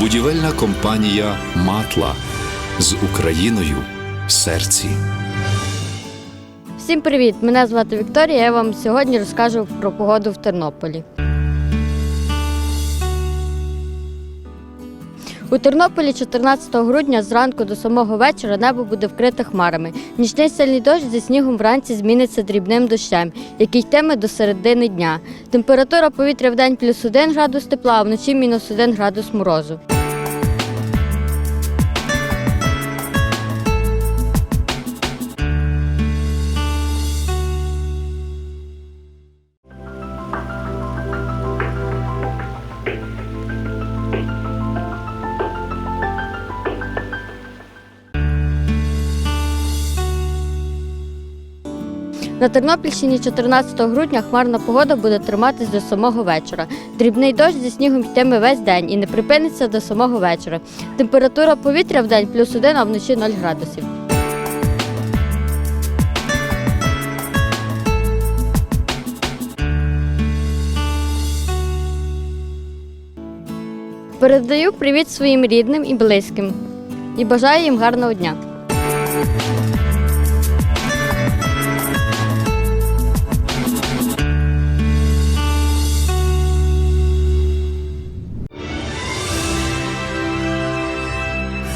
Будівельна компанія Матла з Україною в серці. Всім привіт! Мене звати Вікторія. Я вам сьогодні розкажу про погоду в Тернополі. У Тернополі 14 грудня зранку до самого вечора небо буде вкрите хмарами. Нічний сильний дощ зі снігом вранці зміниться дрібним дощем, який йтиме до середини дня. Температура повітря в день плюс 1 градус тепла, а вночі мінус 1 градус морозу. На Тернопільщині 14 грудня хмарна погода буде триматись до самого вечора. Дрібний дощ зі снігом йтиме весь день і не припиниться до самого вечора. Температура повітря в день плюс 1, а вночі 0 градусів. Передаю привіт своїм рідним і близьким і бажаю їм гарного дня.